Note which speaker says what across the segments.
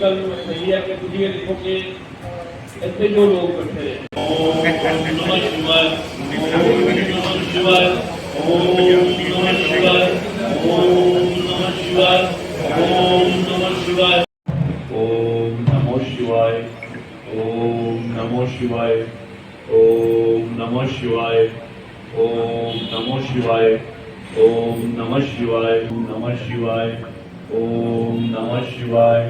Speaker 1: ਗੱਲ ਸਹੀ ਹੈ ਕਿ ਤੁਸੀਂ ਇਹ ਦੇਖੋ ਕਿ ਇੱਥੇ ਜੋ ਲੋਕ ਬੈਠੇ ਨੇ। ਓਮ ਨਮः ਸ਼ਿਵਾय ਓਮ ਨਮः ਸ਼ਿਵਾय ਓਮ ਨਮः ਸ਼ਿਵਾय ਓਮ ਨਮः ਸ਼ਿਵਾय ਓਮ ਨਮः ਸ਼ਿਵਾय ਓਮ ਨਮੋ ਸ਼ਿਵਾਏ ਓਮ ਨਮੋ ਸ਼ਿਵਾਏ ਓਮ ਨਮੋ ਸ਼ਿਵਾਏ ਓਮ ਨਮੋ ਸ਼ਿਵਾਏ ਓਮ ਨਮः ਸ਼ਿਵਾਏ ਨਮः ਸ਼ਿਵਾਏ ਓਮ ਨਮः ਸ਼ਿਵਾਏ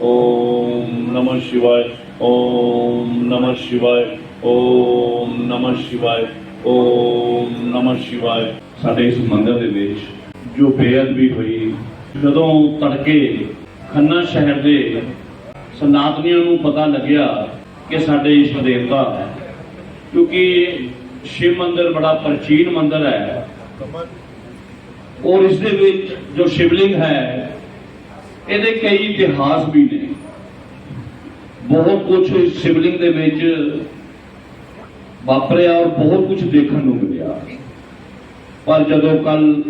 Speaker 1: ओम नमः शिवाय ओम नमः शिवाय ओम नमः शिवाय ओम नमः शिवाय ਸਾਡੇ ਇਸ ਮੰਦਰ ਦੇ ਵਿੱਚ ਜੋ ਬੇਅਦ ਵੀ ਹੋਈ ਜਦੋਂ ਤੜਕੇ ਖੰਨਾ ਸ਼ਹਿਰ ਦੇ ਸਨਾਤਨੀਆਂ ਨੂੰ ਪਤਾ ਲੱਗਿਆ ਕਿ ਸਾਡੇ ਇਸ ਦੇਵਤਾ ਕਿਉਂਕਿ ਸ਼ਿਵ ਮੰਦਰ ਬੜਾ ਪ੍ਰਾਚੀਨ ਮੰਦਰ ਹੈ। ਔਰ ਇਸ ਦੇ ਵਿੱਚ ਜੋ ਸ਼ਿਵਲਿੰਗ ਹੈ ਇਹਦੇ ਕਈ ਇਤਿਹਾਸ ਵੀ ਨੇ। ਬਹੁਤ ਕੁਝ ਸ਼ਿਵਲਿੰਗ ਦੇ ਵਿੱਚ ਵਾਪਰਿਆ ਔਰ ਬਹੁਤ ਕੁਝ ਦੇਖਣ ਨੂੰ ਮਿਲਿਆ। ਪਰ ਜਦੋਂ ਕੱਲ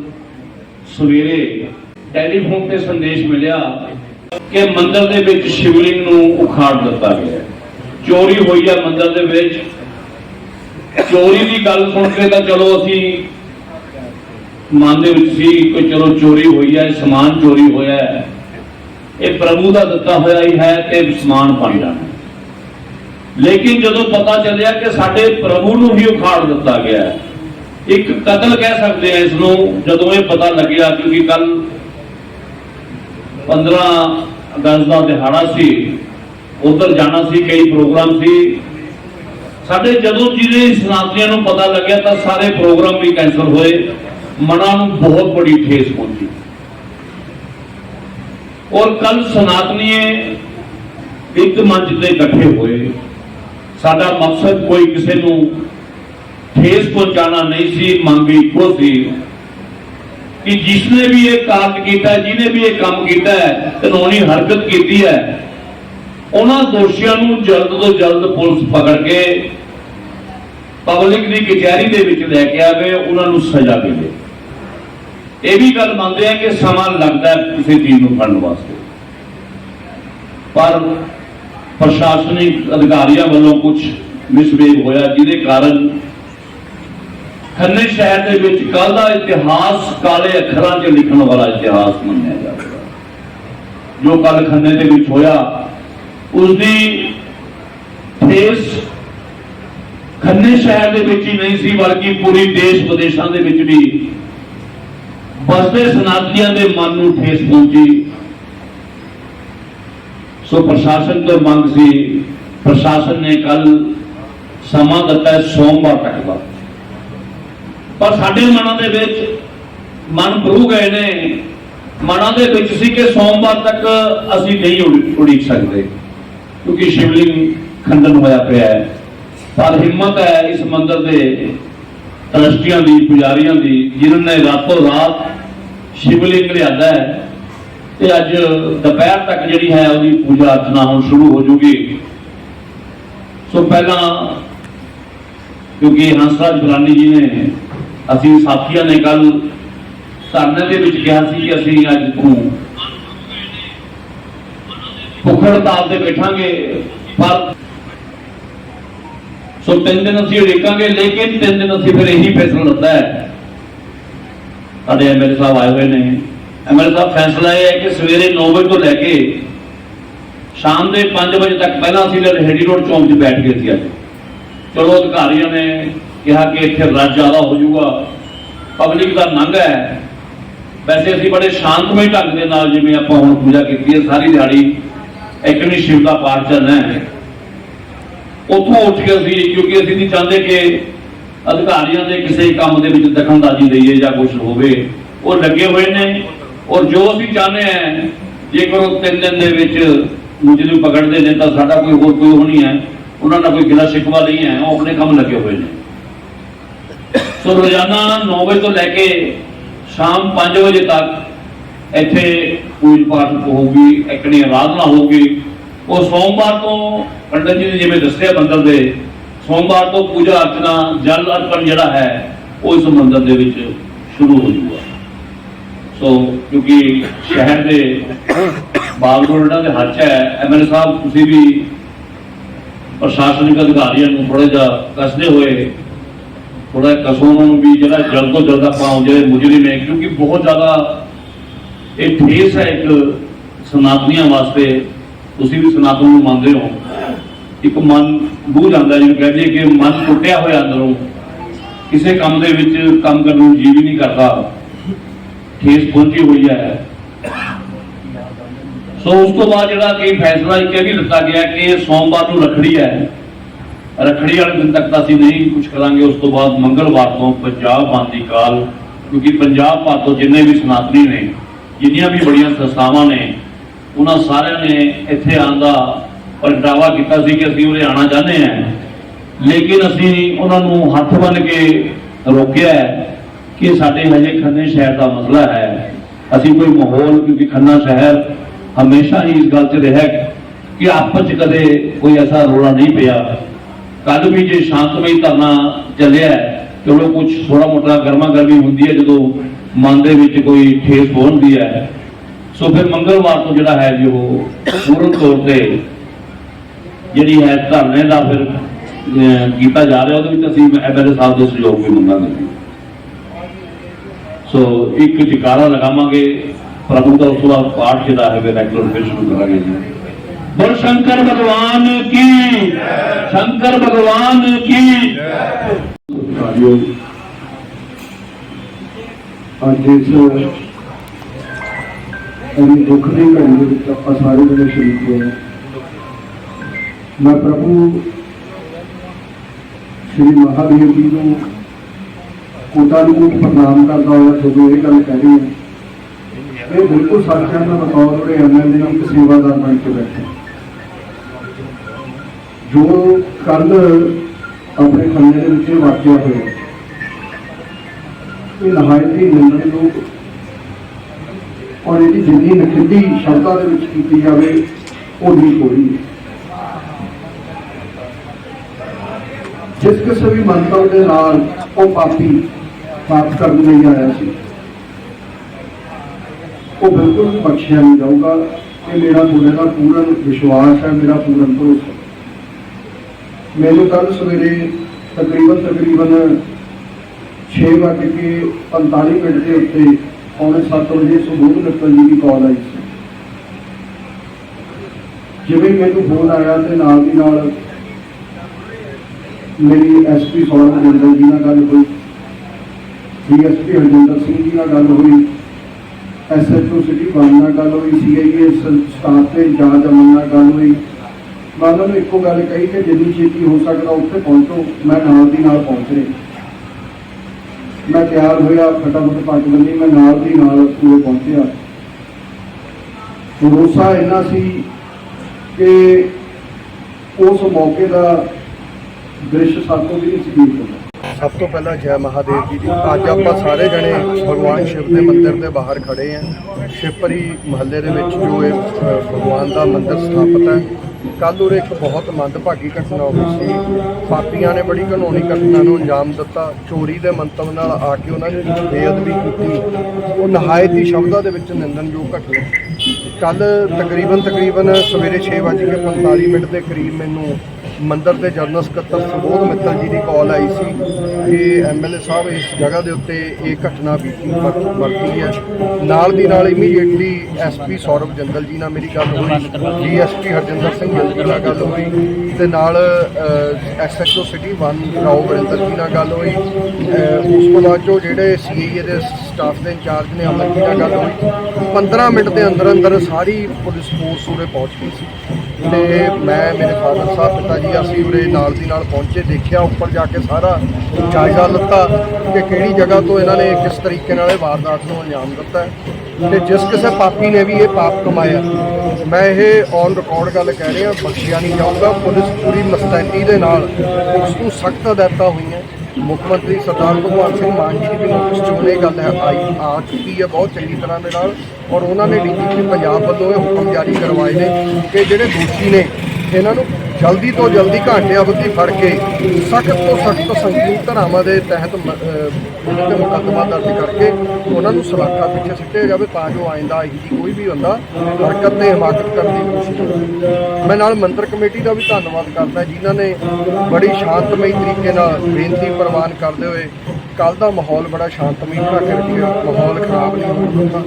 Speaker 1: ਸਵੇਰੇ ਟੈਲੀਫੋਨ ਤੇ ਸੰਦੇਸ਼ ਮਿਲਿਆ ਕਿ ਮੰਦਿਰ ਦੇ ਵਿੱਚ ਸ਼ਿਵਲਿੰਗ ਨੂੰ ਉਖਾੜ ਦਿੱਤਾ ਗਿਆ ਚੋਰੀ ਹੋਈ ਹੈ ਮੰਦਿਰ ਦੇ ਵਿੱਚ। ਚੋਰੀ ਦੀ ਗੱਲ ਸੁਣ ਕੇ ਤਾਂ ਚਲੋ ਅਸੀਂ ਮਨ ਦੇ ਵਿੱਚ ਸੀ ਕਿ ਚਲੋ ਚੋਰੀ ਹੋਈ ਹੈ, ਸਮਾਨ ਚੋਰੀ ਹੋਇਆ ਹੈ। ਇਹ ਪ੍ਰਭੂ ਦਾ ਦਿੱਤਾ ਹੋਇਆ ਹੀ ਹੈ ਤੇ ਸਮਾਨ ਬਣ ਜਾਣਾ। ਲੇਕਿਨ ਜਦੋਂ ਪਤਾ ਚੱਲਿਆ ਕਿ ਸਾਡੇ ਪ੍ਰਭੂ ਨੂੰ ਹੀ ਉਖਾੜ ਦਿੱਤਾ ਗਿਆ ਹੈ, ਇੱਕ ਕਤਲ ਕਹਿ ਸਕਦੇ ਆ ਇਸ ਨੂੰ ਜਦੋਂ ਇਹ ਪਤਾ ਲੱਗਿਆ ਕਿਉਂਕਿ ਕੱਲ 15 ਅਗਸਤ ਦਾ ਦਿਹਾੜਾ ਸੀ, ਉਧਰ ਜਾਣਾ ਸੀ, ਕਈ ਪ੍ਰੋਗਰਾਮ ਸੀ। ਸਾਡੇ ਜਦੋਂ ਜਿਹਦੇ ਸਨਾਤਨੀਆਂ ਨੂੰ ਪਤਾ ਲੱਗਿਆ ਤਾਂ ਸਾਰੇ ਪ੍ਰੋਗਰਾਮ ਵੀ ਕੈਨਸਲ ਹੋਏ। ਮਨਾਂ ਨੂੰ ਬਹੁਤ ਬੜੀ ਠੇਸ ਪਹੁੰਚੀ। ਔਰ ਕੱਲ ਸਨਾਤਨੀਏ ਇੱਕ ਮੰਚ ਤੇ ਇਕੱਠੇ ਹੋਏ। ਸਾਡਾ ਮਕਸਦ ਕੋਈ ਕਿਸੇ ਨੂੰ ਠੇਸ ਪਹੁੰਚਾਉਣਾ ਨਹੀਂ ਸੀ, ਮੰਗ ਇੱਕੋ ਸੀ ਕਿ ਜਿਸਨੇ ਵੀ ਇਹ ਕਾਰਜ ਕੀਤਾ, ਜਿਹਨੇ ਵੀ ਇਹ ਕੰਮ ਕੀਤਾ ਹੈ, ਕਾਨੂੰਨੀ ਹਰਕਤ ਕੀਤੀ ਹੈ, ਉਹਨਾਂ ਦੋਸ਼ੀਆਂ ਨੂੰ ਜਲਦ ਤੋਂ ਜਲਦ ਪੁਲਿਸ ਪਕੜ ਕੇ ਪਬਲਿਕ ਦੀ ਕਚਹਿਰੀ ਦੇ ਵਿੱਚ ਲੈ ਕੇ ਆਵੇ, ਉਹਨਾਂ ਨੂੰ ਸਜ਼ਾ ਦੇਵੇ ਇਹ ਵੀ ਗੱਲ ਮੰਨਦੇ ਆ ਕਿ ਸਮਾਂ ਲੱਗਦਾ ਕਿਸੇ ਚੀਜ਼ ਨੂੰ ਫੜਨ ਵਾਸਤੇ। ਪਰ ਪ੍ਰਸ਼ਾਸਨਿਕ ਅਧਿਕਾਰੀਆਂ ਵੱਲੋਂ ਕੁਝ ਮਿਸਬੇਵ ਹੋਇਆ, ਜਿਹਦੇ ਕਾਰਨ ਖੰਨੇ ਸ਼ਹਿਰ ਦੇ ਵਿੱਚ ਕੱਲ ਦਾ ਇਤਿਹਾਸ ਕਾਲੇ ਅੱਖਰਾਂ 'ਚ ਲਿਖਣ ਵਾਲਾ ਇਤਿਹਾਸ ਮੰਨਿਆ ਜਾਂਦਾ ਜੋ ਕੱਲ ਖੰਨੇ ਦੇ ਵਿੱਚ ਹੋਇਆ ਉਸ ਦੀ ਠੇਸ ਖੰਨੇ ਸ਼ਹਿਰ ਦੇ ਵਿੱਚ ਹੀ ਨਹੀਂ ਸੀ, ਬਲਕਿ ਪੂਰੀ ਦੇਸ਼ ਵਿਦੇਸ਼ਾਂ ਦੇ ਵਿੱਚ ਵੀ ਬਸਦੇ ਸਨਾਤਨੀਆਂ ਦੇ ਮਨ ਨੂੰ ਠੇਸ ਪਹੁੰਚੀ। ਸੋ ਪ੍ਰਸ਼ਾਸਨ ਤੋਂ ਮੰਗ ਸੀ, ਪ੍ਰਸ਼ਾਸਨ ਨੇ ਕੱਲ ਸਮਾਂ ਦਿੱਤਾ ਸੋਮਵਾਰ ਤੱਕ ਦਾ। ਪਰ ਸਾਡੇ ਮਨਾਂ ਦੇ ਵਿੱਚ ਮਨ ਭਰੂ ਗਏ ਨੇ। ਮਨਾਂ ਦੇ ਵਿੱਚ ਸੀ ਕਿ ਸੋਮਵਾਰ ਤੱਕ ਅਸੀਂ ਨਹੀਂ ਉਡੀਕ ਸਕਦੇ, ਕਿਉਂਕਿ ਸ਼ਿਵਲਿੰਗ ਖੰਡਨ ਹੋਇਆ ਪਿਆ ਹੈ। ਪਰ ਹਿੰਮਤ ਹੈ ਇਸ ਮੰਦਰ ਦੇ ਟਰਸਟੀਆਂ ਦੀ, ਪੁਜਾਰੀਆਂ ਦੀ, ਜਿਨ੍ਹਾਂ ਨੇ ਰਾਤੋਂ ਰਾਤ ਸ਼ਿਵਲਿੰਗ ਲਿਆਂਦਾ ਹੈ। ਤੇ ਅੱਜ ਦੁਪਹਿਰ ਤੱਕ ਜਿਹੜੀ ਹੈ ਉਹਦੀ ਪੂਜਾ ਅਰਚਨਾ ਹੁਣ ਸ਼ੁਰੂ ਹੋ ਜੂਗੀ। ਸੋ ਪਹਿਲਾਂ ਕਿਉਂਕਿ ਹੰਸਰਾਜ ਬਰਾਨੀ ਜੀ ਨੇ, ਅਸੀਂ ਸਾਥੀਆਂ ਨੇ ਕੱਲ ਧਰਨੇ ਦੇ ਵਿੱਚ ਕਿਹਾ ਸੀ ਕਿ ਅਸੀਂ ਅੱਜ ਤੋਂ ਭੁੱਖ ਹੜਤਾਲ ਤੇ ਬੈਠਾਂਗੇ, ਪਰ ਸੋ ਤਿੰਨ ਦਿਨ ਅਸੀਂ ਉਡੀਕਾਂਗੇ, ਲੇਕਿਨ ਤਿੰਨ ਦਿਨ ਅਸੀਂ ਫਿਰ ਇਹੀ ਫੈਸਲਾ ਲਿੱਤਾ ਹੈ। ਸਾਡੇ ਐਮਐਲਏ ਸਾਹਿਬ ਆਏ ਹੋਏ ਨੇ। ਐਮਐਲਏ ਸਾਹਿਬ ਫੈਸਲਾ ਇਹ ਹੈ ਕਿ ਸਵੇਰੇ 9 ਵਜੇ ਤੋਂ ਲੈ ਕੇ ਸ਼ਾਮ ਦੇ 5 ਵਜੇ ਤੱਕ ਪਹਿਲਾਂ ਅਸੀਂ ਲਹੇੜੀ ਰੋਡ ਚੌਂਕ 'ਚ ਬੈਠ ਗਏ ਸੀ ਅੱਜ। ਚਲੋ ਅਧਿਕਾਰੀਆਂ ਨੇ ਕਿਹਾ ਕਿ ਇੱਥੇ ਰੱਜ ਜ਼ਿਆਦਾ ਹੋ ਜਾਊਗਾ। ਪਬਲਿਕ ਦਾ ਨੰਗ ਹੈ। ਵੈਸੇ ਅਸੀਂ ਬੜੇ ਸ਼ਾਂਤਮਈ ਢੰਗ ਦੇ ਨਾਲ ਜਿਵੇਂ ਆਪਾਂ ਹੁਣ ਪੂਜਾ ਕੀਤੀ ਹੈ, ਸਾਰੀ ਦਿਹਾੜੀ ਇੱਕ ਨਹੀਂ ਸ਼ਿਵ ਦਾ ਪਾਠ ਚੱਲਣਾ ਹੈ। ਉੱਥੋਂ ਉੱਠ ਕੇ ਅਸੀਂ, ਕਿਉਂਕਿ ਅਸੀਂ ਨਹੀਂ ਚਾਹੁੰਦੇ ਕਿ ਅਧਿਕਾਰੀਆਂ ਦੇ ਕਿਸੇ ਕੰਮ ਦੇ ਵਿੱਚ ਦਖਲਅੰਦਾਜ਼ੀ ਲਈਏ ਜਾਂ ਕੁਝ ਹੋਵੇ, ਉਹ ਲੱਗੇ ਹੋਏ ਨੇ। ਔਰ ਜੋ ਅਸੀਂ ਚਾਹੁੰਦੇ ਹਾਂ, ਜੇਕਰ ਉਹ ਤਿੰਨ ਦਿਨ ਦੇ ਵਿੱਚ ਮੁਜਰਮ ਪਕੜਦੇ ਨੇ, ਤਾਂ ਸਾਡਾ ਕੋਈ ਹੋਰ ਕੋਈ ਉਹ ਨਹੀਂ ਹੈ। ਉਹਨਾਂ ਦਾ ਕੋਈ ਗਿਲਾ ਸ਼ਿਕਵਾ ਨਹੀਂ ਹੈ, ਉਹ ਆਪਣੇ ਕੰਮ ਲੱਗੇ ਹੋਏ ਨੇ। ਸੋ ਰੋਜ਼ਾਨਾ 9 ਵਜੇ ਤੋਂ ਲੈ ਕੇ ਸ਼ਾਮ 5 ਵਜੇ ਤੱਕ ਇੱਥੇ ਪੂਜ ਪਾਠ ਹੋਊਗੀ ਇਕਣੀ ਆਰਾਧਨਾ ਹੋਊਗੀ। ਉਹ ਸੋਮਵਾਰ ਤੋਂ ਪੰਡਤ ਜੀ ਨੇ ਜਿਵੇਂ ਦੱਸਿਆ ਮੰਦਰ ਦੇ ਸੋਮਵਾਰ ਤੋਂ ਪੂਜਾ ਅਰਚਨਾ, ਜਲ ਅਰਪਣ ਜਿਹੜਾ ਹੈ, ਉਹ ਇਸ ਮੰਦਰ ਦੇ ਵਿੱਚ ਸ਼ੁਰੂ ਹੋ ਜਾਊਗਾ। ਸੋ ਕਿਉਂਕਿ ਸ਼ਹਿਰ ਦੇ ਬਾਗਡੋਰ ਦੇ ਹੱਥ 'ਚ ਹੈ ਐਮਐਲਏ ਸਾਹਿਬ, ਤੁਸੀਂ ਵੀ ਪ੍ਰਸ਼ਾਸਨਿਕ ਅਧਿਕਾਰੀਆਂ ਨੂੰ ਥੋੜਾ ਜਿਹਾ ਕੱਸਦੇ ਹੋਏ ਥੋੜਾ ਕਸੋ ਉਹਨਾਂ ਨੂੰ ਵੀ ਜਿਹੜਾ ਜਲਦ ਤੋਂ ਜਲਦ ਆਪਾਂ ਜਿਹੜੇ ਮੁਜਰਮ ਹੈ ਕਿਉਂਕਿ ਬਹੁਤ ਜ਼ਿਆਦਾ ਇਹ ਠੇਸ ਹੈ ਇੱਕ ਸਨਾਤਨੀਆਂ ਵਾਸਤੇ, ਤੁਸੀਂ ਵੀ ਸਨਾਤਨ ਨੂੰ ਮੰਨਦੇ ਹੋ। ਇੱਕ ਮਨ ਬੂਝ ਜਾਂਦਾ ਜਿਹਨੂੰ ਕਹਿੰਦੇ ਕਿ ਮਨ ਟੁੱਟਿਆ ਹੋਇਆ ਅੰਦਰੋਂ। ਕਿਸੇ ਕੰਮ ਦੇ ਵਿੱਚ ਕੰਮ ਕਰਨ ਨੂੰ ਜੀ ਵੀ ਨਹੀਂ ਕਰਦਾ। ਠੇਸ ਪਹੁੰਚੀ ਹੋਈ ਹੈ। ਸੋ ਉਸ ਤੋਂ ਬਾਅਦ ਜਿਹੜਾ ਕਿ ਫੈਸਲਾ ਇੱਕ ਇਹ ਵੀ ਲਿੱਤਾ ਗਿਆ ਕਿ ਸੋਮਵਾਰ ਨੂੰ ਰੱਖੜੀ ਹੈ। ਰੱਖੜੀ ਵਾਲੇ ਦਿਨ ਤੱਕ ਤਾਂ ਅਸੀਂ ਨਹੀਂ ਕੁਝ ਕਰਾਂਗੇ। ਉਸ ਤੋਂ ਬਾਅਦ ਮੰਗਲਵਾਰ ਤੋਂ ਪੰਜਾਬ ਬੰਦ ਦੀ ਕਾਲ, ਕਿਉਂਕਿ ਪੰਜਾਬ ਭਰ ਤੋਂ ਜਿੰਨੇ ਵੀ ਸਨਾਤਨੀ ਨੇ, ਜਿੰਨੀਆਂ ਵੀ ਬੜੀਆਂ ਸੰਸਥਾਵਾਂ ਨੇ, ਉਹਨਾਂ ਸਾਰਿਆਂ ਨੇ ਇੱਥੇ ਆਉਣ ਦਾ ਪ੍ਰਗਟਾਵਾ ਕੀਤਾ ਸੀ ਕਿ ਅਸੀਂ ਉਰੇ ਆਉਣਾ ਚਾਹੁੰਦੇ ਹਾਂ। ਲੇਕਿਨ ਅਸੀਂ ਉਹਨਾਂ ਨੂੰ ਹੱਥ ਬੰਨ ਕੇ ਰੋਕਿਆ ਕਿ ਸਾਡੇ ਹਜੇ ਖੰਨੇ ਸ਼ਹਿਰ ਦਾ ਮਸਲਾ ਹੈ। ਅਸੀਂ ਕੋਈ ਮਾਹੌਲ ਕਿਉਂਕਿ ਖੰਨਾ ਸ਼ਹਿਰ ਹਮੇਸ਼ਾ ਹੀ ਇਸ ਗੱਲ 'ਚ ਰਿਹਾ ਕਿ ਆਪਸ 'ਚ ਕਦੇ ਕੋਈ ਐਸਾ ਰੋਲਾ ਨਹੀਂ ਪਿਆ। ਕੱਲ ਵੀ ਜੇ ਸ਼ਾਂਤਮਈ ਧਰਨਾ ਚੱਲਿਆ ਹੈ, ਚਲੋ ਕੁਝ ਥੋੜਾ ਮੋਟਾ ਗਰਮਾ ਗਰਮੀ ਹੁੰਦੀ ਹੈ ਜਦੋਂ ਮਨ ਦੇ ਵਿੱਚ ਕੋਈ ਠੇਸ ਪਹੁੰਚਦੀ ਹੈ। ਸੋ ਫਿਰ ਮੰਗਲਵਾਰ ਤੋਂ ਜਿਹੜਾ ਹੈ ਜੀ ਉਹ ਪੂਰਨ ਤੌਰ ਤੇ ਜਿਹੜੀ ਹੈ ਧਰਨੇ ਦਾ ਫਿਰ ਅਹ, ਕੀਤਾ ਜਾ ਰਿਹਾ ਉਹਦੇ ਵਿੱਚ ਅਸੀਂ ਐਮਐਲਏ ਸਾਹਿਬ ਦੇ ਸਹਿਯੋਗ ਵੀ ਮੰਗਾਂਗੇ ਸੋ ਇੱਕ ਜਕਾਰਾ ਲਗਾਵਾਂਗੇ ਪ੍ਰਭੂ ਦਾ ਉਸ ਤੋਂ ਬਾਅਦ ਪਾਠ ਜਿਹੜਾ ਹੈ ਰੈਗੂਲਰ ਫਿਰ ਸ਼ੁਰੂ ਕਰਾਂਗੇ ਜੀ बोल शंकर भगवान की शंकर भगवान की
Speaker 2: ਸਾਡੀਓ ਅੱਜ ਇਸ ਅਰੀ ਦੁੱਖ ਦੀ ਘੜੀ ਦੇ ਵਿੱਚ ਆਪਾਂ ਸਾਰੇ ਜਣੇ ਸ਼ਰੀਕ ਹੋਏ ਹਾਂ। ਮੈਂ ਪ੍ਰਭੂ ਸ਼੍ਰੀ ਮਹਾਦੇਵ ਜੀ ਨੂੰ ਕੋਟਾ ਨੂੰ ਪ੍ਰਣਾਮ ਕਰਦਾ ਹੋਇਆ ਤੁਹਾਨੂੰ ਇਹ ਗੱਲ ਕਹਿ ਰਹੀ ਹਾਂ। ਇਹ ਬਿਲਕੁਲ ਸੱਚ ਹੈ, ਮੈਂ ਬਤੌਰ ਉਹਦੇ ਐਮਐਲਏ ਇੱਕ ਸੇਵਾਦਾਰ ਬਣ ਕੇ ਬੈਠੇ ਜੋ ਕੱਲ ਆਪਣੇ ਖੰਨੇ ਦੇ ਵਿੱਚ ਇਹ ਵਾਕਿਆ ਹੋਇਆ ਇਹ ਨਹਾਇਤ ਹੀ ਨਿੰਦਣਯੋਗ ਔਰ ਇਹਦੀ ਜਿੰਨੀ ਨਖਿੱਧੀ ਸ਼ਬਦਾਂ ਦੇ ਵਿੱਚ ਕੀਤੀ ਜਾਵੇ, ਉਹ ਨਹੀਂ। ਥੋੜੀ ਜਿਸ ਕਿਸੇ ਵੀ ਮੰਤਵ ਦੇ ਨਾਲ ਉਹ ਪਾਪੀ ਪਾਪ ਕਰਨ ਲਈ ਆਇਆ ਸੀ। ਉਹ ਬਿਲਕੁਲ ਬਖਸ਼ਿਆ ਨਹੀਂ ਜਾਊਗਾ। ਇਹ ਮੇਰਾ ਤੁਹਾਡੇ ਨਾਲ ਪੂਰਨ ਵਿਸ਼ਵਾਸ ਹੈ, ਮੇਰਾ ਪੂਰਨ ਭਰੋਸਾ ਮੈਨੂੰ ਕੱਲ ਸਵੇਰੇ ਤਕਰੀਬਨ ਤਕਰੀਬਨ 6 ਵਜੇ ਕੇ 45 ਮਿੰਟ ਦੇ ਉੱਤੇ ਪੌਣੇ 7 ਵਜੇ ਸੁਬੋਧ ਮਿੱਤਲ ਜੀ ਦੀ ਕਾਲ ਆਈ ਸੀ। ਜਿਵੇਂ ਮੈਨੂੰ ਫੋਨ ਆਇਆ ਤੇ ਨਾਲ ਦੀ ਨਾਲ ਮੇਰੀ ਐਸਪੀ ਸੌਰਵ ਜਿੰਦਲ ਜੀ ਨਾਲ ਗੱਲ ਹੋਈ। ਡੀਐਸਪੀ ਹਰਜਿੰਦਰ ਸਿੰਘ ਜੀ ਨਾਲ ਗੱਲ ਹੋਈ। ਐਸਐਚਓ ਸਿਟੀ ਬੰਦ ਨਾਲ ਗੱਲ ਹੋਈ। ਸੀਆਈਏ ਸਟਾਫ ਤੇ ਇੰਚਾਰਜ ਅਮਨ ਨਾਲ ਗੱਲ ਹੋਈ। ਮੈਂ ਉਹਨਾਂ ਨੂੰ ਇੱਕੋ ਗੱਲ ਕਹੀ ਕਿ ਜਿੰਨੀ ਛੇਤੀ ਹੋ ਸਕਦਾ ਉੱਥੇ ਪਹੁੰਚੋ, ਮੈਂ ਨਾਲ ਦੀ ਨਾਲ ਪਹੁੰਚ ਰਿਹਾ। ਮੈਂ ਤਿਆਰ ਹੋਇਆ, ਫਟਾਫਟ ਪੱਗ ਬੰਨੀ ਮੈਂ ਨਾਲ ਦੀ ਨਾਲ ਪੂਰੇ ਪਹੁੰਚਿਆ। ਭਰੋਸਾ ਇੰਨਾ ਸੀ ਕਿ ਉਸ ਮੌਕੇ ਦਾ ਦ੍ਰਿਸ਼ ਸਾਤੋਂ ਵੀ ਨਹੀਂ ਸੀ ਦੇਖ
Speaker 3: ਸਭ ਤੋਂ ਪਹਿਲਾਂ ਜੈ ਮਹਾਦੇਵ ਜੀ ਦੀ। ਅੱਜ ਆਪਾਂ ਸਾਰੇ ਜਣੇ ਭਗਵਾਨ ਸ਼ਿਵ ਦੇ ਮੰਦਿਰ ਦੇ ਬਾਹਰ ਖੜੇ ਆਂ। ਸ਼ਿਵਪਰੀ ਮਹੱਲੇ ਦੇ ਵਿੱਚ ਜੋ ਇਹ ਭਗਵਾਨ ਦਾ ਮੰਦਿਰ ਸਥਾਪਿਤ ਹੈ। ਕੱਲ੍ਹ ਉਰੇ ਇੱਕ ਬਹੁਤ ਮੰਦਭਾਗੀ ਘਟਨਾ ਹੋਈ ਸੀ। ਪਾਪੀਆਂ ਨੇ ਬੜੀ ਘਨੌਣੀ ਘਟਨਾ ਨੂੰ ਅੰਜਾਮ ਦਿੱਤਾ। ਚੋਰੀ ਦੇ ਮੰਤਵ ਨਾਲ ਆ ਕੇ ਉਹਨਾਂ ਨੇ ਇੱਕ ਬੇਅਦਬੀ ਕੀਤੀ। ਉਹ ਨਹਾਇਤ ਹੀ ਸ਼ਬਦਾਂ ਦੇ ਵਿੱਚ ਨਿੰਦਣਯੋਗ ਘਟਨਾ। ਕੱਲ ਤਕਰੀਬਨ ਤਕਰੀਬਨ ਸਵੇਰੇ 6:45 ਮਿੰਟ ਦੇ ਕਰੀਬ ਮੈਨੂੰ
Speaker 2: ਮੰਦਰ ਦੇ ਜਨਰਲ ਸਕੱਤਰ ਸੁਬੋਧ ਮਿੱਤਲ ਜੀ ਦੀ ਕਾਲ ਆਈ ਸੀ ਕਿ ਐਮਐਲਏ ਸਾਹਿਬ ਇਸ ਜਗ੍ਹਾ ਦੇ ਉੱਤੇ ਇਹ ਘਟਨਾ ਬੀਤੀ ਵਰ- ਵਰਤੀ ਹੈ। ਨਾਲ ਦੀ ਨਾਲ ਇਮੀਡੀਏਟਲੀ ਐਸਪੀ ਸੌਰਵ ਜੰਦਲ ਜੀ ਨਾਲ ਮੇਰੀ ਗੱਲ ਹੋਈ ਡੀਐਸਪੀ ਹਰਜਿੰਦਰ ਸਿੰਘ ਜੰਦਲ ਨਾਲ ਗੱਲ ਹੋਈ, ਤੇ ਨਾਲ ਐਸਐਚਓ ਸਿਟੀ 1 ਰਾਓ ਵਰਿੰਦਰ ਜੀ ਨਾਲ ਗੱਲ ਹੋਈ ਉਸ ਤੋਂ ਬਾਅਦ ਜੋ ਜਿਹੜੇ ਸੀਆਈਏ ਦੇ ਸਟਾਫ ਦੇ ਇੰਚਾਰਜ ਨੇ ਅਮਨ ਜੀ ਨਾਲ ਗੱਲ ਹੋਈ 15 ਮਿੰਟ ਦੇ ਅੰਦਰ ਅੰਦਰ ਸਾਰੀ ਪੁਲਿਸ ਫੋਰਸ ਉਰੇ ਪਹੁੰਚ ਗਈ ਸੀ। ਤੇ ਮੈਂ, ਮੇਰੇ ਫਾਦਰ ਸਾਹਿਬ, ਪਿਤਾ ਜੀ ਅਸੀਂ ਉਰੇ ਨਾਲ ਦੀ ਨਾਲ ਪਹੁੰਚੇ, ਦੇਖਿਆ ਉੱਪਰ ਜਾ ਕੇ ਸਾਰਾ ਜਾਇਜ਼ਾ ਲਿੱਤਾ ਕਿ ਕਿਹੜੀ ਜਗ੍ਹਾ ਤੋਂ ਇਹਨਾਂ ਨੇ ਕਿਸ ਤਰੀਕੇ ਨਾਲ ਇਹ ਵਾਰਦਾਤ ਨੂੰ ਅੰਜਾਮ ਦਿੱਤਾ ਹੈ। ਤੇ ਜਿਸ ਕਿਸੇ ਪਾਪੀ ਨੇ ਵੀ ਇਹ ਪਾਪ ਕਮਾਇਆ ਮੈਂ ਇਹ ਔਨ ਰਿਕਾਰਡ ਗੱਲ ਕਹਿ ਰਿਹਾ, ਬਖਸ਼ਿਆ ਨਹੀਂ ਜਾਊਗਾ। ਪੁਲਿਸ ਪੂਰੀ ਮਸਤੈਦੀ ਦੇ ਨਾਲ ਉਸ ਨੂੰ ਸਖਤ ਹਦਾਇਤਾਂ ਹੋਈਆਂ। ਮੁੱਖ ਮੰਤਰੀ ਸਰਦਾਰ ਭਗਵੰਤ ਸਿੰਘ ਮਾਨ ਜੀ ਦੀ ਵੀ ਨੋਟਿਸ 'ਚ ਇਹ ਗੱਲ ਹੈ, ਆਈ ਆ ਚੁੱਕੀ ਹੈ ਬਹੁਤ ਚੰਗੀ ਤਰ੍ਹਾਂ ਦੇ ਨਾਲ। ਔਰ ਉਹਨਾਂ ਨੇ ਡੀਜੀਪੀ ਪੰਜਾਬ ਵੱਲੋਂ ਇਹ ਹੁਕਮ ਜਾਰੀ ਕਰਵਾਏ ਨੇ ਕਿ ਜਿਹੜੇ ਦੋਸ਼ੀ ਨੇ ਇਹਨਾਂ ਨੂੰ ਜਲਦੀ ਤੋਂ ਜਲਦੀ ਘਾਟੇ ਅਵਧੀ ਫੜ ਕੇ ਸਖਤ ਤੋਂ ਸਖਤ ਸੰਗੀਨ ਧਾਰਾਵਾਂ ਦੇ ਤਹਿਤ ਤੇ ਮੁਕੱਦਮਾ ਦਰਜ ਕਰਕੇ ਉਹਨਾਂ ਨੂੰ ਸਲਾਖਾ ਪਿੱਛੇ ਸਿੱਟਿਆ ਜਾਵੇ ਤਾਂ ਜੋ ਆਇੰਦਾ ਇਹੋ ਜਿਹੀ ਕੋਈ ਵੀ ਬੰਦਾ ਹਰਕਤ ਤੇ ਹਿਮਾਕਤ ਕਰਨ ਦੀ ਕੋਸ਼ਿਸ਼ ਕਰੇ। ਮੈਂ ਨਾਲ ਮੰਤਰ ਕਮੇਟੀ ਦਾ ਵੀ ਧੰਨਵਾਦ ਕਰਦਾ, ਜਿਨ੍ਹਾਂ ਨੇ ਬੜੀ ਸ਼ਾਂਤਮਈ ਤਰੀਕੇ ਨਾਲ ਬੇਨਤੀ ਪ੍ਰਵਾਨ ਕਰਦੇ ਹੋਏ ਕੱਲ ਦਾ ਮਾਹੌਲ ਬੜਾ ਸ਼ਾਂਤਮਈ ਬਣਾ ਕੇ ਰੱਖਿਆ। ਮਾਹੌਲ ਖਰਾਬ ਨਹੀਂ ਹੋਣ ਦਿੱਤਾ।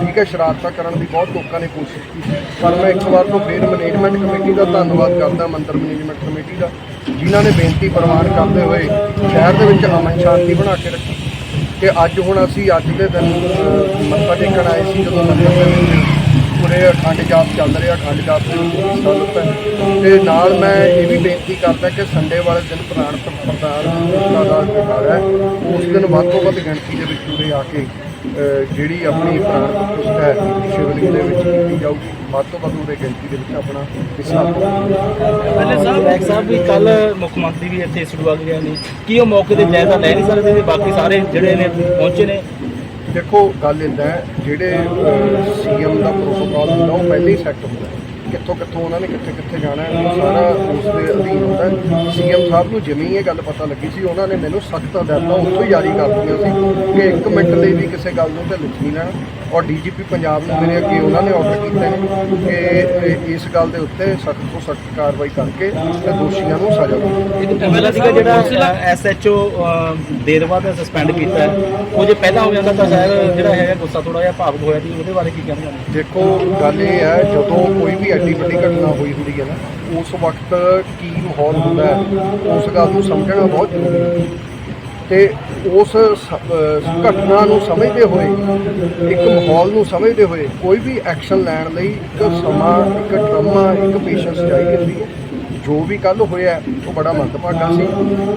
Speaker 2: ਠੀਕ ਹੈ, ਸ਼ਰਾਰਤਾਂ ਕਰਨ ਦੀ ਬਹੁਤ ਲੋਕਾਂ ਨੇ ਕੋਸ਼ਿਸ਼ ਕੀਤੀ। ਪਰ ਮੈਂ ਇੱਕ ਵਾਰ ਤੋਂ ਫੇਰ ਮੈਨੇਜਮੈਂਟ ਕਮੇਟੀ ਦਾ ਧੰਨਵਾਦ ਕਰਦਾ, ਮੰਦਰ ਮੈਨੇਜਮੈਂਟ ਕਮੇਟੀ ਦਾ, ਜਿਨ੍ਹਾਂ ਨੇ ਬੇਨਤੀ ਪ੍ਰਵਾਨ ਕਰਦੇ ਹੋਏ ਸ਼ਹਿਰ ਦੇ ਵਿੱਚ ਅਮਨ ਸ਼ਾਂਤੀ ਬਣਾ ਕੇ ਰੱਖੀ। ਕਿ ਅੱਜ ਹੁਣ ਅਸੀਂ ਅੱਜ ਦੇ ਦਿਨ ਮੱਥਾ ਟੇਕਣ ਆਏ ਸੀ, ਜਦੋਂ ਮੰਦਰ ਦੇ ਵਿੱਚ ਪੂਰੇ ਅਖੰਡ ਜਾਪ ਚੱਲ ਰਿਹਾ ਅਖੰਡ ਜਾਪ ਦੇ ਵਿੱਚ ਹਿੱਸਾ ਹੈ। ਤੇ ਨਾਲ ਮੈਂ ਇਹ ਵੀ ਬੇਨਤੀ ਕਰਦਾ ਕਿ ਸੰਡੇ ਵਾਲੇ ਦਿਨ ਪ੍ਰਾਣ ਪ੍ਰਦਾਨ ਦਾ ਤਿਉਹਾਰ ਹੈ, ਉਸ ਦਿਨ ਵੱਧ ਤੋਂ ਵੱਧ ਗਿਣਤੀ ਦੇ ਵਿੱਚ ਉਰੇ ਆ ਕੇ ਜਿਹੜੀ ਆਪਣੀ ਪ੍ਰਾਣ ਪ੍ਰਤਿਸ਼ਠਾ ਹੈ, ਸ਼ਿਵਲਿੰਗ ਦੇ ਵਿੱਚ ਕੀਤੀ ਜਾਊਗੀ। ਵੱਧ ਤੋਂ ਵੱਧ ਉਹਦੇ ਗਿਣਤੀ ਦੇ ਵਿੱਚ ਆਪਣਾ ਹਿੱਸਾ
Speaker 4: ਪਹਿਲੇ ਸਾਹਿਬ ਐਕ ਸਾਹਿਬ ਵੀ ਕੱਲ ਮੁੱਖ ਮੰਤਰੀ ਵੀ ਇੱਥੇ ਸੜਵਾ ਗਏ ਨੇ ਕੀ ਉਹ ਮੌਕੇ ਤੇ ਜਾਇਜ਼ਾ ਲੈ ਨਹੀਂ ਸਕਦੇ ਤੇ ਬਾਕੀ ਸਾਰੇ ਜਿਹੜੇ ਨੇ ਪਹੁੰਚੇ ਨੇ।
Speaker 2: ਦੇਖੋ, ਗੱਲ ਇਦਾਂ ਹੈ, ਜਿਹੜੇ ਸੀਐਮ ਦਾ ਪ੍ਰੋਟੋਕਾਲ ਹੁੰਦਾ, ਉਹ ਪਹਿਲੇ ਹੀ ਸੈੱਟ ਹੁੰਦਾ ਕਿੱਥੋਂ ਕਿੱਥੋਂ ਉਹਨਾਂ ਨੇ ਕਿੱਥੇ ਕਿੱਥੇ ਜਾਣਾ ਹੈ, ਉਹ ਸਾਰਾ ਉਸ ਦੇ ਅਧੀਨ ਹੁੰਦਾ ਸੀਐਮ ਸਾਹਿਬ ਨੂੰ ਜਿਵੇਂ ਇਹ ਗੱਲ ਪਤਾ ਲੱਗੀ ਸੀ, ਉਹਨਾਂ ਨੇ ਮੈਨੂੰ ਸਖਤ ਹਦਾਇਤਾਂ ਉੱਥੋਂ ਹੀ ਜਾਰੀ ਕਰ ਸੀ ਕਿ ਇੱਕ ਮਿੰਟ ਲਈ ਵੀ ਕਿਸੇ ਗੱਲ ਨੂੰ ਤੇ ਲਿਖ ਨਹੀਂ ਲੈਣਾ। ਔਰ ਡੀਜੀਪੀ ਪੰਜਾਬ ਨੂੰ ਮੇਰੇ ਅੱਗੇ ਉਹਨਾਂ ਨੇ ਆਰਡਰ ਕੀਤੇ ਨੇ ਕਿ ਇਸ ਗੱਲ ਦੇ ਉੱਤੇ ਸਖਤ ਤੋਂ ਸਖਤ ਕਾਰਵਾਈ ਕਰਕੇ ਤੇ ਦੋਸ਼ੀਆਂ ਨੂੰ ਸਜ਼ਾ ਦਿਓ
Speaker 4: ਜਿਹੜਾ ਐਸਐਚਓ ਦੇਰਵਾ ਦਾ ਸਸਪੈਂਡ ਕੀਤਾ ਹੈ। ਉਹ ਜੇ ਪਹਿਲਾਂ ਹੋ ਜਾਂਦਾ ਤਾਂ ਸ਼ਾਇਦ ਜਿਹੜਾ ਹੈਗਾ ਗੁੱਸਾ ਥੋੜਾ ਜਿਹਾ ਭਾਵੁਕ ਹੋਇਆ ਸੀ ਉਹਦੇ ਬਾਰੇ ਕੀ ਕਹਿਣਾ ਚਾਹੁੰਦੇ
Speaker 2: ਦੇਖੋ ਗੱਲ ਇਹ ਹੈ ਜਦੋਂ ਕੋਈ ਵੀ ਐਡੀ ਵੱਡੀ ਘਟਨਾ ਹੋਈ ਹੁੰਦੀ ਹੈ ਨਾ ਉਸ ਵਕਤ ਕੀ ਮਾਹੌਲ ਹੁੰਦਾ ਹੈ ਉਸ ਗੱਲ ਨੂੰ ਸਮਝਣਾ ਬਹੁਤ ਜ਼ਰੂਰੀ ਹੈ। ਤੇ ਉਸ ਸ- ਅਹ ਘਟਨਾ ਨੂੰ ਸਮਝਦੇ ਹੋਏ ਇੱਕ ਮਾਹੌਲ ਨੂੰ ਸਮਝਦੇ ਹੋਏ ਕੋਈ ਵੀ ਐਕਸ਼ਨ ਲੈਣ ਲਈ ਇੱਕ ਸਮਾਂ ਇੱਕ ਡਰਾਮਾ ਇੱਕ ਪੇਸ਼ੈਂਸ ਚਾਹੀਦੀ ਹੁੰਦੀ ਜੋ ਵੀ ਕੱਲ ਹੋਇਆ ਹੈ, ਉਹ ਬੜਾ ਮੰਦਭਾਗਾ ਸੀ।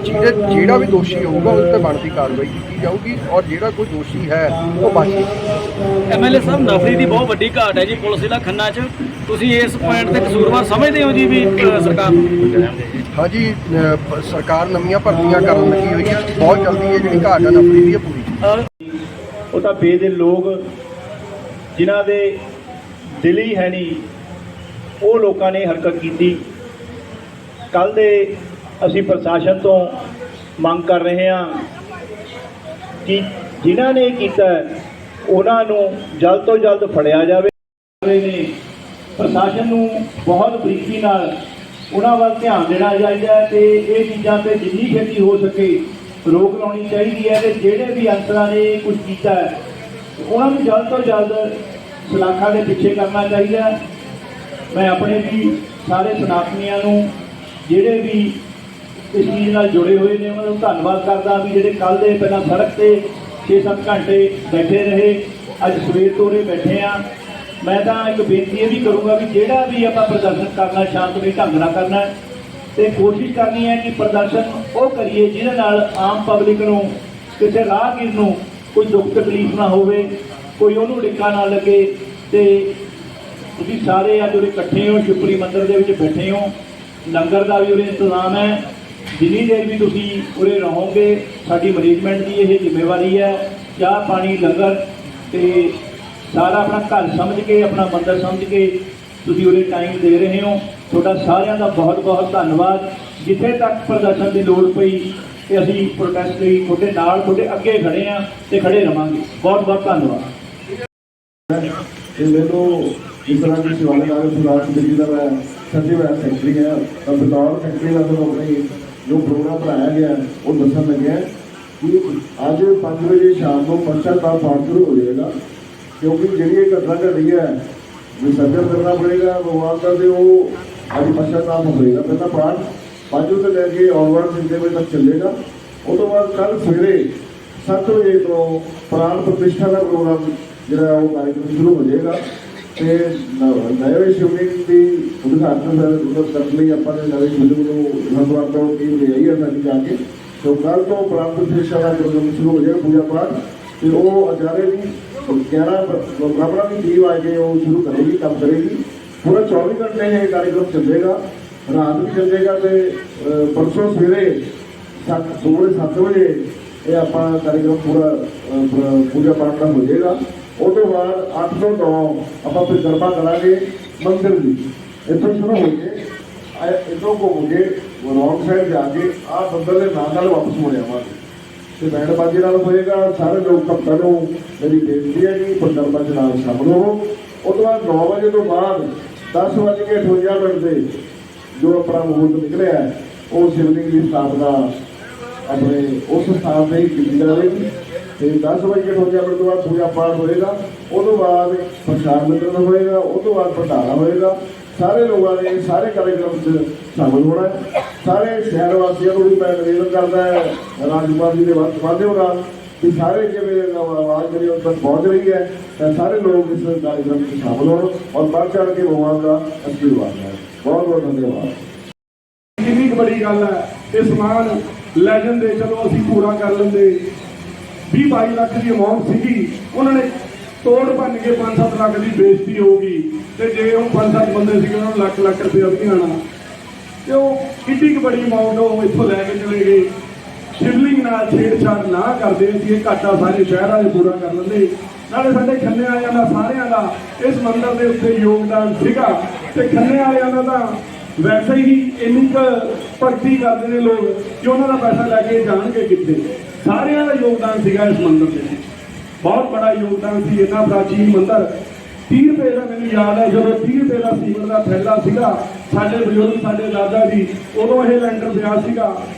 Speaker 2: ਜਿਹਦੇ ਜਿਹੜਾ ਵੀ ਦੋਸ਼ੀ ਹੋਊਗਾ ਉਸ ਤੇ ਬਣਦੀ ਕਾਰਵਾਈ ਕੀਤੀ ਜਾਊਗੀ ਔਰ ਜਿਹੜਾ ਕੋਈ ਦੋਸ਼ੀ ਹੈ ਉਹ ਬਚ ਜਾਏਗਾ
Speaker 4: ਐਮਐਲਏ ਸਾਹਿਬ ਨਫਰੀ ਦੀ ਬਹੁਤ ਵੱਡੀ ਘਾਟ ਹੈ ਜੀ ਪੁਲਿਸ ਜ਼ਿਲ੍ਹਾ ਖੰਨਾ 'ਚ। ਤੁਸੀਂ ਇਸ ਪੁਆਇੰਟ ਤੇ ਕਸੂਰਵਾਰ ਸਮਝਦੇ ਹੋ ਜੀ ਵੀ ਅ, ਸਰਕਾਰ
Speaker 2: ਹਾਂਜੀ ਅਹ ਸਰਕਾਰ ਨਵੀਆਂ ਭਰਤੀਆਂ ਕਰਨ ਲੱਗੀ ਹੋਈ ਹੈ। ਬਹੁਤ ਜਲਦੀ ਇਹ ਜਿਹੜੀ ਘਾਟ ਹੈ ਨਫਰੀ ਦੀ ਹੈ ਪੂਰੀ।
Speaker 5: ਉਹ ਤਾਂ ਬੇਦਿਲ ਲੋਕ ਜਿਨ੍ਹਾਂ ਦੇ ਦਿਲ ਹੀ ਹੈ ਨਹੀਂ ਉਹ ਲੋਕਾਂ ਨੇ ਹਰਕਤ ਕੀਤੀ। ਕੱਲ ਦੇ ਅਸੀਂ ਪ੍ਰਸ਼ਾਸਨ ਤੋਂ ਮੰਗ ਕਰ ਰਹੇ ਹਾਂ ਕਿ ਜਿਨ੍ਹਾਂ ਨੇ ਇਹ ਕੀਤਾ ਹੈ, ਉਹਨਾਂ ਨੂੰ ਜਲਦ ਤੋਂ ਜਲਦ ਫੜਿਆ ਜਾਵੇ। ਨੇ ਪ੍ਰਸ਼ਾਸਨ ਨੂੰ ਬਹੁਤ ਬਰੀਕੀ ਨਾਲ ਉਹਨਾਂ ਵੱਲ ਧਿਆਨ ਦੇਣਾ ਚਾਹੀਦਾ ਹੈ ਤੇ ਇਹ ਚੀਜ਼ਾਂ ਤੇ ਜਿੰਨੀ ਛੇਤੀ ਹੋ ਸਕੇ ਰੋਕ ਲਾਉਣੀ ਚਾਹੀਦੀ ਹੈ ਤੇ ਜਿਹੜੇ ਵੀ ਅੰਤਰਾਂ ਨੇ ਕੁਝ ਕੀਤਾ ਹੈ, ਉਹਨਾਂ ਨੂੰ ਜਲਦ ਤੋਂ ਜਲਦ ਸਲਾਖਾਂ ਦੇ ਪਿੱਛੇ ਕਰਨਾ ਚਾਹੀਦਾ ਮੈਂ ਆਪਣੇ ਵੀ ਸਾਰੇ ਸਨਾਤਨੀਆਂ ਨੂੰ ਜਿਹੜੇ ਵੀ ਇਸ ਚੀਜ਼ ਨਾਲ ਜੁੜੇ ਹੋਏ ਨੇ, ਉਹਨਾਂ ਨੂੰ ਧੰਨਵਾਦ ਕਰਦਾ ਵੀ ਜਿਹੜੇ ਕੱਲ ਦੇ ਪਹਿਲਾਂ ਸੜਕ ਤੇ 6-7 ਘੰਟੇ ਬੈਠੇ ਰਹੇ, ਅੱਜ ਸਵੇਰ ਤੋਂ ਉਰੇ ਬੈਠੇ ਆ ਮੈਂ ਤਾਂ ਇੱਕ ਬੇਨਤੀ ਇਹ ਵੀ ਕਰੂੰਗਾ ਵੀ ਜਿਹੜਾ ਵੀ ਆਪਾਂ ਪ੍ਰਦਰਸ਼ਨ ਕਰਨਾ ਸ਼ਾਂਤਮਈ ਢੰਗ ਨਾਲ ਕਰਨਾ ਹੈ, ਤੇ ਕੋਸ਼ਿਸ਼ ਕਰਨੀ ਹੈ ਕਿ ਪ੍ਰਦਰਸ਼ਨ ਉਹ ਕਰੀਏ ਜਿਹਦੇ ਨਾਲ ਆਮ ਪਬਲਿਕ ਨੂੰ, ਕਿਸੇ ਰਾਹਗੀਰ ਨੂੰ ਕੋਈ ਦੁੱਖ ਤਕਲੀਫ ਨਾ ਹੋਵੇ, ਕੋਈ ਉਹਨੂੰ ਡਿੱਕਾ ਨਾ ਲੱਗੇ, ਤੇ ਤੁਸੀਂ ਸਾਰੇ ਅੱਜ ਉਰੇ ਇਕੱਠੇ ਹੋ ਸ਼ਿਪਰੀ ਮੰਦਰ ਦੇ ਵਿੱਚ ਬੈਠੇ ਹੋ, ਲੰਗਰ ਦਾ ਵੀ ਉਰੇ ਇੰਤਜ਼ਾਮ ਹੈ, ਜਿੰਨੀ ਦੇਰ ਵੀ ਤੁਸੀਂ ਉਰੇ ਰਹੋਗੇ, ਸਾਡੀ ਮੈਨੇਜਮੈਂਟ ਦੀ ਇਹ ਜ਼ਿੰਮੇਵਾਰੀ ਹੈ, ਚਾਹ, ਪਾਣੀ, ਲੰਗਰ, ਤੇ ਸਾਰਾ ਆਪਣਾ ਘਰ ਸਮਝ ਕੇ, ਆਪਣਾ ਮੰਦਰ ਸਮਝ ਕੇ ਤੁਸੀਂ ਉਰੇ ਟਾਈਮ ਦੇ ਰਹੇ ਹੋ। ਤੁਹਾਡਾ ਸਾਰਿਆਂ ਦਾ ਬਹੁਤ ਬਹੁਤ ਧੰਨਵਾਦ। ਜਿੱਥੇ ਤੱਕ ਪ੍ਰਦਰਸ਼ਨ ਦੀ ਲੋੜ ਪਈ, ਤੇ ਅਸੀਂ ਪ੍ਰੋਟੈਸਟ ਲਈ ਤੁਹਾਡੇ ਨਾਲ, ਤੁਹਾਡੇ ਅੱਗੇ ਖੜੇ ਆ ਤੇ ਖੜੇ ਰਵਾਂਗੇ। ਬਹੁਤ ਬਹੁਤ ਧੰਨਵਾਦ।
Speaker 6: ਕਿ ਮੈਨੂੰ ਇਸ ਤਰ੍ਹਾਂ ਦੀ ਸਵਾਲ ਨਾਲ ਸੁਣਾ ਕੇ ਦਾ ਮੈਂ ਸੱਜੇ ਵਾਲਾ ਸੈਕਟਰੀ ਹੈ। ਤਾਂ ਬਤੌਰ ਸੈਕਟਰੀ ਦਾ ਤੁਹਾਨੂੰ ਆਪਣੀ ਜੋ ਪ੍ਰੋਗਰਾਮ ਬਣਾਇਆ ਗਿਆ, ਉਹ ਦੱਸਣ ਲੱਗਿਆ ਕਿ ਅੱਜ 5 ਵਜੇ ਸ਼ਾਮ ਨੂੰ ਪਰਚਾ ਦਾ ਪਾਠ ਸ਼ੁਰੂ ਹੋ ਜਾਏਗਾ। ਕਿਉਂਕਿ ਜਿਹੜੀ ਇਹ ਘਟਨਾ ਘਟੀ ਹੈ ਵਿਸਰਜਨ ਕਰਨਾ ਪੜੇਗਾ ਭਗਵਾਨ ਦਾ ਤੇ ਉਹ ਅੱਜ ਪਰਚਾ ਨਾਮ ਹੋਏਗਾ ਪਹਿਲਾਂ ਪਾਠ ਪੰਜ ਤੋਂ ਲੈ ਕੇ ਆਨਵਰਡ ਜਿੰਦੇ ਵਜੇ ਤੱਕ ਚੱਲੇਗਾ। ਉਹ ਤੋਂ ਬਾਅਦ ਕੱਲ ਸਵੇਰੇ 7 ਵਜੇ ਤੋਂ ਪ੍ਰਾਣ ਪ੍ਰਤਿਸ਼ਠਾ ਦਾ ਪ੍ਰੋਗਰਾਮ ਜਿਹੜਾ ਉਹ ਕਾਰਜਕ੍ਰਮ ਸ਼ੁਰੂ ਹੋ ਜਾਏਗਾ। ਤੇ ਨਵੇਂ ਸ਼ਿਵਲਿੰਗ ਦੀ ਉਦਘਾਟਨ ਦਾ ਉਦੋਂ ਕਰਨ ਲਈ ਆਪਾਂ ਨੇ ਨਵੇਂ ਸ਼ਿਵਲਿੰਗ ਨੂੰ ਹਰਿਦੁਆਰ ਟੀਮ ਲੈ ਆਈ ਹੈ ਸਾਡੀ ਜਾ ਕੇ ਤੋਂ ਕੱਲ ਤੋਂ ਪ੍ਰਾਣ ਪ੍ਰਤਿਸ਼ਠਾ ਦਾ ਪ੍ਰੋਗਰਾਮ ਸ਼ੁਰੂ ਹੋ ਜਾਏਗਾ, ਪੂਜਾ ਪਾਠ। ਤੇ ਉਹ ਅਜਾਰੇ ਦੀ 11 ਬ੍ਰਾਹਮਣਾਂ ਦੀ ਟੀਮ ਆ ਕੇ ਉਹ ਸ਼ੁਰੂ ਕਰੇਗੀ, ਕੰਮ ਕਰੇਗੀ। ਪੂਰਾ 24 ਘੰਟੇ ਇਹ ਕਾਰਜਕ੍ਰਮ ਚੱਲੇਗਾ, ਰਾਤ ਵੀ ਚੱਲੇਗਾ ਤੇ ਪਰਸੋਂ ਸਵੇਰੇ ਸੱਤ ਸਵੇਰੇ 7 ਵਜੇ ਇਹ ਆਪਾਂ ਕਾਰਜਕ੍ਰਮ ਪੂਰਾ ਪੂਜਾ ਪਾਠ ਦਾ ਹੋ ਜਾਏਗਾ ਉਹ ਤੋਂ ਬਾਅਦ 8 ਤੋਂ 9 ਆਪਾਂ ਫਿਰ ਗਰਬਾ ਕਰਾਂਗੇ ਮੰਦਿਰ ਦੀ। ਇੱਥੋਂ ਸ਼ੁਰੂ ਹੋ ਕੇ ਆਹ ਇੱਥੋਂ ਘੁੰਮ ਕੇ ਰੌਂਗ ਸਾਈਡ ਜਾ ਕੇ ਆਹ ਮੰਦਿਰ ਦੇ ਨਾਲ ਨਾਲ ਵਾਪਸ ਮੁੜ ਆਵਾਂਗੇ। ਤੇ ਬੈਂਡ ਨਾਲ ਹੋਏਗਾ, ਸਾਰੇ ਲੋਕ ਭਗਤਾਂ ਨੂੰ ਮੇਰੀ ਬੇਨਤੀ ਹੈ ਕਿ ਪੰਦਰ ਬਾਜੇ ਨਾਲ ਸ਼ਾਮਲ ਹੋਵੋ। ਉਹ ਤੋਂ ਬਾਅਦ 9 ਵਜੇ ਤੋਂ ਬਾਅਦ 10 ਵਜੇ ਕੇ 58 ਮਿੰਟ ਦੇ ਜੋ ਆਪਣਾ ਮੁਹੂਰਤ ਨਿਕਲਿਆ ਉਹ ਸ਼ਿਵਲਿੰਗ ਦੀ ਸਥਾਪਨਾ ਆਪਣੇ ਉਸ ਸਥਾਨ ਤੇ ਹੀ ਕੀਤੀ ਜਾਵੇਗੀ। ਤੇ 10 ਵਜੇ ਕੇ 58 ਮਿੰਟ ਤੋਂ ਬਾਅਦ ਪੂਜਾ ਪਾਠ ਹੋਏਗਾ। ਉਹ ਤੋਂ ਬਾਅਦ ਪ੍ਰਸ਼ਾਦ ਵਿਤਰਨ ਹੋਏਗਾ। ਉਹ ਤੋਂ ਬਾਅਦ ਭੰਡਾਰਾ ਹੋਏਗਾ। ਸਾਰੇ ਲੋਕਾਂ ਨੇ, ਸਾਰੇ ਕਾਰਜਕ੍ਰਮ 'ਚ ਸ਼ਾਮਲ ਹੋਣਾ ਹੈ। ਸਾਰੇ ਸ਼ਹਿਰ ਵਾਸੀਆਂ ਨੂੰ ਵੀ ਮੈਂ ਨਿਵੇਦਨ ਕਰਦਾ ਹੈ ਰਾਜਕੁਮਾਰ ਜੀ ਦੇ ਵਾ- ਮਾਧਿਅਮ ਨਾਲ, ਕਿ ਸਾਰੇ ਜਿਵੇਂ ਆਵਾਜ਼ ਜਿਹੜੀ ਉੱਥੇ ਪਹੁੰਚ ਰਹੀ ਹੈ, ਤਾਂ ਸਾਰੇ ਲੋਕ ਇਸ ਕਾਰਜਕ੍ਰਮ 'ਚ ਸ਼ਾਮਲ ਹੋਣ ਔਰ ਵੱਧ ਚੜ੍ਹ ਕੇ ਭਗਵਾਨ ਦਾ ਅਸ਼ੀਰਵਾਦ ਹੈ ਬਹੁਤ ਬਹੁਤ ਧੰਨਵਾਦ।
Speaker 7: ਕਿੰਨੀ ਕੁ ਬੜੀ ਗੱਲ ਹੈ, ਇਹ ਸਮਾਨ ਲੈ ਜਾਂਦੇ ਚਲੋ ਅਸੀਂ ਪੂਰਾ ਕਰ ਲੈਂਦੇ। 20 22 ਲੱਖ ਦੀ ਅਮਾਉਂਟ ਸੀਗੀ, ਉਹਨਾਂ ਨੇ ਤੋੜ ਭੰਨ ਕੇ 5-7 ਲੱਖ ਦੀ ਬੇਇੱਜ਼ਤੀ ਹੋਊਗੀ। ਤੇ ਜੇ ਉਹ 5-7 ਬੰਦੇ ਸੀਗੇ, ਉਹਨਾਂ ਨੂੰ ਲੱਖ ਲੱਖ ਰੁਪਏ ਵੀ ਨਹੀਂ ਆਣਾ ਤੇ ਉਹ ਕਿੰਨੀ ਕੁ ਬੜੀ ਅਮਾਉਂਟ ਉਹ ਇੱਥੋਂ ਲੈ ਕੇ ਚਲੇ ਗਏ। ਸ਼ਿਵਲਿੰਗ ਨਾਲ ਛੇੜਛਾੜ ਨਾ ਕਰਦੇ ਸੀ ਇਹ ਘਾਟਾ ਸਾਰੇ ਸ਼ਹਿਰਾਂ ਦੇ ਪੂਰਾ ਕਰ ਲੈਂਦੇ। ਨਾਲੇ ਸਾਡੇ ਖੰਨੇ ਵਾਲਿਆਂ ਦਾ, ਸਾਰਿਆਂ ਦਾ ਇਸ ਮੰਦਰ ਦੇ ਉੱਤੇ ਯੋਗਦਾਨ ਸੀਗਾ। ਤੇ ਖੰਨੇ ਵਾਲਿਆਂ ਦਾ ਤਾਂ ਵੈਸੇ ਹੀ ਇੰਨੀ ਕੁ ਭਗਤੀ ਕਰਦੇ ਨੇ ਲੋਕ, ਕਿ ਉਹਨਾਂ ਦਾ ਪੈਸਾ ਲੈ ਕੇ ਜਾਣਗੇ ਕਿੱਥੇ। ਸਾਰਿਆਂ ਦਾ ਯੋਗਦਾਨ ਸੀਗਾ ਇਸ ਮੰਦਰ ਦੇ ਵਿੱਚ। ਬਹੁਤ ਬੜਾ ਯੋਗਦਾਨ ਸੀ ਇਹਨਾਂ ਪ੍ਰਾਚੀਨ ਮੰਦਰ। 30 ਰੁਪਏ ਦਾ ਮੈਨੂੰ ਯਾਦ ਹੈ, ਜਦੋਂ 30 ਰੁਪਏ ਦਾ ਸੀਮਟ ਦਾ ਥੈਲਾ ਸੀਗਾ, ਸਾਡੇ ਬਜ਼ੁਰਗ, ਸਾਡੇ ਦਾਦਾ ਜੀ, ਉਦੋਂ ਇਹ ਲੈਂਟਰ ਪਿਆ ਸੀਗਾ।